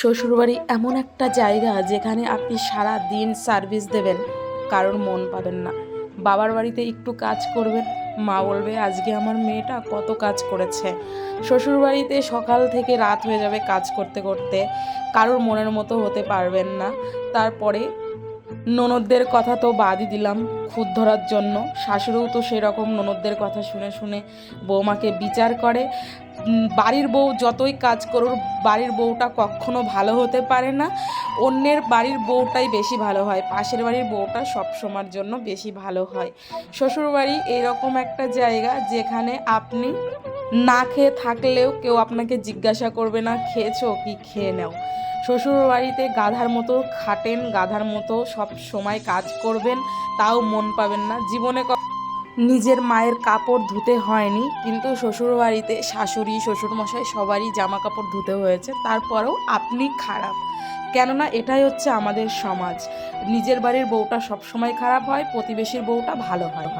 শ্বশুরবাড়ি এমন একটা জায়গা যেখানে আপনি সারা দিন সার্ভিস দেবেন, কারোর মন পাবেন না। বাবার বাড়িতে একটু কাজ করবেন, মা বলবে, আজকে আমার মেয়েটা কত কাজ করেছে। শ্বশুরবাড়িতে সকাল থেকে রাত হয়ে যাবে কাজ করতে করতে, কারোর মনের মতো হতে পারবেন না। তারপরে ননদদের কথা তো বাদই দিলাম খুদ ধরার জন্য। শাশুড়িও তো সেরকম ননদদের কথা শুনে শুনে বৌমাকে বিচার করে। বাড়ির বউ যতই কাজ করুক, বাড়ির বউটা কখনো ভালো হতে পারে না। অন্যের বাড়ির বউটাই বেশি ভালো হয়, পাশের বাড়ির বউটা সব সময়ের জন্য বেশি ভালো হয়। শ্বশুরবাড়ি এরকম একটা জায়গা যেখানে আপনি না খেয়ে থাকলেও কেউ আপনাকে জিজ্ঞাসা করবে না, খেয়েছো কি? খেয়ে নাও। শ্বশুর বাড়িতে গাধার মতো খাটেন, গাধার মতো সব সময় কাজ করবেন, তাও মন পাবেন না। জীবনে নিজের মায়ের কাপড় ধুতে হয়নি, কিন্তু শ্বশুর বাড়িতে শাশুড়ি, শ্বশুরমশাই সবারই জামা কাপড় ধুতে হয়েছে, তারপরেও আপনি খারাপ। কেননা এটাই হচ্ছে আমাদের সমাজ। নিজের বাড়ির বউটা সবসময় খারাপ হয়, প্রতিবেশীর বউটা ভালো হয়।